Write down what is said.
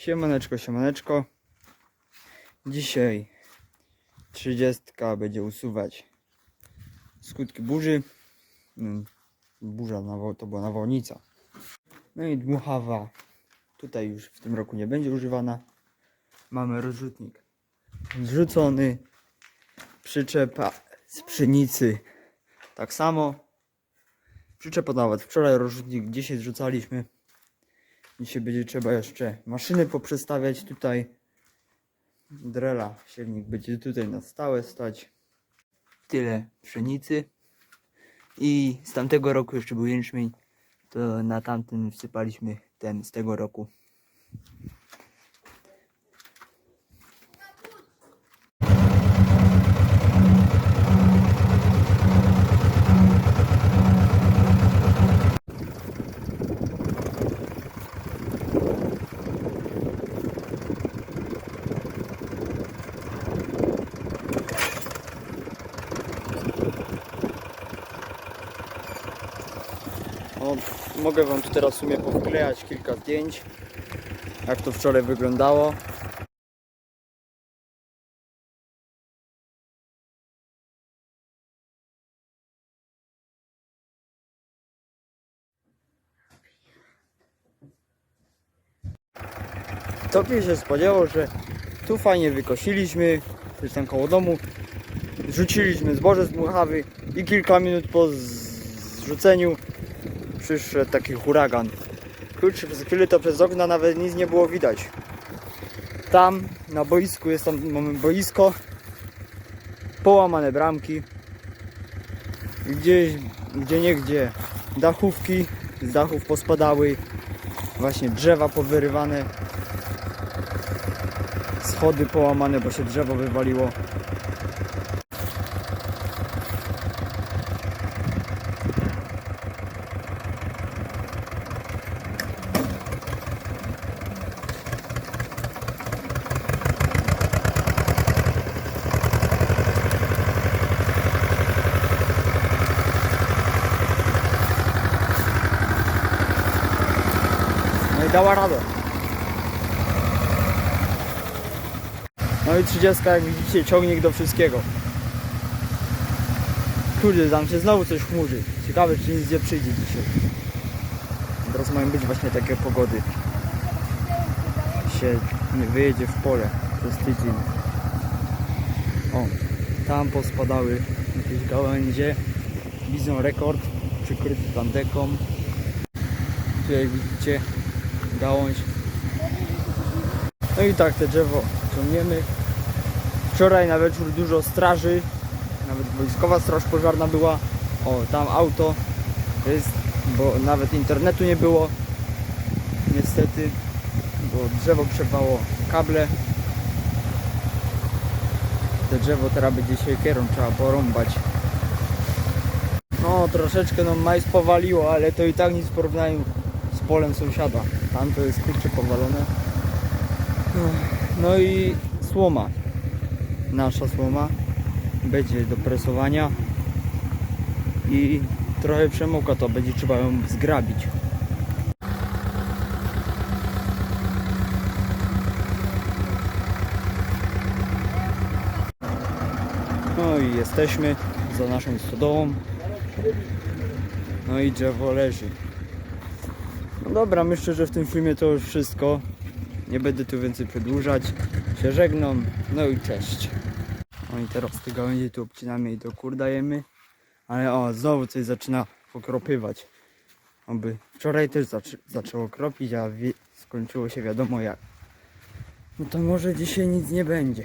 Siemaneczko, siemaneczko. Dzisiaj 30 będzie usuwać skutki burzy. Mm, Burza to była nawałnica. No i dmuchawa tutaj już w tym roku nie będzie używana. Mamy rozrzutnik zrzucony. Przyczepa z pszenicy tak samo. Przyczepa nawet wczoraj rozrzutnik 10 zrzucaliśmy. Dzisiaj będzie trzeba jeszcze maszyny poprzestawiać tutaj. Drela, siewnik będzie tutaj na stałe stać. Tyle pszenicy. I z tamtego roku jeszcze był jęczmień. To na tamtym wsypaliśmy ten z tego roku. O, mogę wam tu teraz w sumie powklejać kilka zdjęć. Jak to wczoraj wyglądało. Kto by się spodziewał, że tu fajnie wykosiliśmy, tam koło domu, rzuciliśmy zboże z muchawy i kilka minut po zrzuceniu przyszedł taki huragan. Przez chwilę to przez okna nawet nic nie było widać. Tam na boisku jest tam mamy boisko, połamane bramki, gdzieś, gdzie niegdzie dachówki z dachów pospadały, właśnie drzewa powyrywane, schody połamane, bo się drzewo wywaliło. No i dała radę. No i 30 jak widzicie ciągnik do wszystkiego. Kurde, tam się znowu coś chmurzy. Ciekawe czy nic nie przyjdzie dzisiaj. Teraz mają być właśnie takie pogody. Się wyjedzie w pole przez tydzień. O, tam pospadały jakieś gałęzie. Bizon rekord przykryty tandeką. Tu jak widzicie gałąź. No i tak te drzewo ciągniemy. Wczoraj na wieczór dużo straży, nawet wojskowa straż pożarna była. O, tam auto jest, bo nawet internetu nie było. Niestety, bo drzewo przepało kable. Te drzewo teraz będzie siekierą trzeba porąbać. No, troszeczkę no majs powaliło, ale to i tak nic w porównaniu polem sąsiada. Tam to jest kurczę powalone. No i słoma. Nasza słoma będzie do presowania i trochę przemokła to, będzie trzeba ją zgrabić. No i jesteśmy za naszą stodołą. No i drzewo leży. Dobra, myślę, że w tym filmie to już wszystko. Nie będę tu więcej przedłużać. Się żegnam. No i cześć. No i teraz te gałęzie tu obcinamy i do kur dajemy. Ale o, znowu coś zaczyna pokropywać. Oby wczoraj też zaczę zaczęło kropić, a skończyło się wiadomo jak. No to może dzisiaj nic nie będzie.